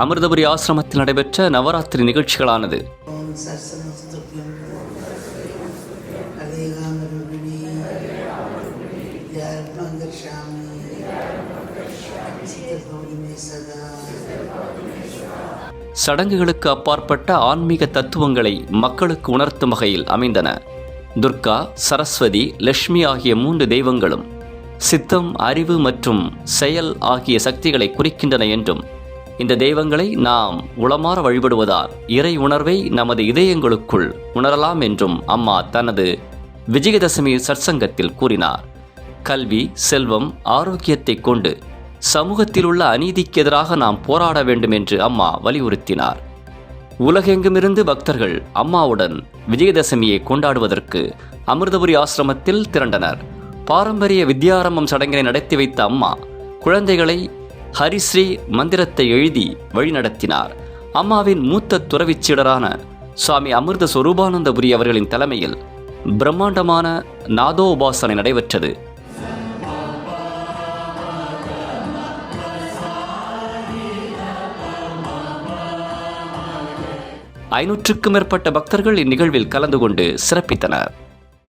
அமிர்தபுரி ஆசிரமத்தில் நடைபெற்ற நவராத்திரி நிகழ்ச்சிகளானது. சடங்குகளுக்கு அப்பாற்பட்ட ஆன்மீக தத்துவங்களை மக்களுக்கு உணர்த்தும் வகையில் அமைந்தன. துர்கா சரஸ்வதி லட்சுமி ஆகிய மூன்று தெய்வங்களும் சித்தம் அறிவு மற்றும் செயல் ஆகிய சக்திகளை குறிக்கின்றன என்றும் இந்த தெய்வங்களை நாம் உளமாற வழிபடுவதால் இறை உணர்வை நமது இதயங்களுக்குள் உணரலாம் என்றும் அம்மா தனது விஜயதசமி சற்சங்கத்தில் கூறினார். கல்வி செல்வம் ஆரோக்கியத்தை கொண்டு சமூகத்தில் உள்ள அநீதிக்கு எதிராக நாம் போராட வேண்டும் என்று அம்மா வலியுறுத்தினார். உலகெங்குமிருந்து பக்தர்கள் அம்மாவுடன் விஜயதசமியை கொண்டாடுவதற்கு அமிர்தபுரி ஆசிரமத்தில் திரண்டனர். பாரம்பரிய வித்யாரம்பம் சடங்கினை நடத்தி வைத்த அம்மா குழந்தைகளை ஹரிஸ்ரீ மந்திரத்தை எழுதி வழிநடத்தினார். அம்மாவின் மூத்த துறவிச் சீடரான சுவாமி அமிர்த சொரூபானந்தபுரி அவர்களின் தலைமையில் பிரம்மாண்டமான நாதோபாசனை நடைபெற்றது. ஐநூற்றுக்கும் மேற்பட்ட பக்தர்கள் இந்நிகழ்வில் கலந்து கொண்டு சிறப்பித்தனர்.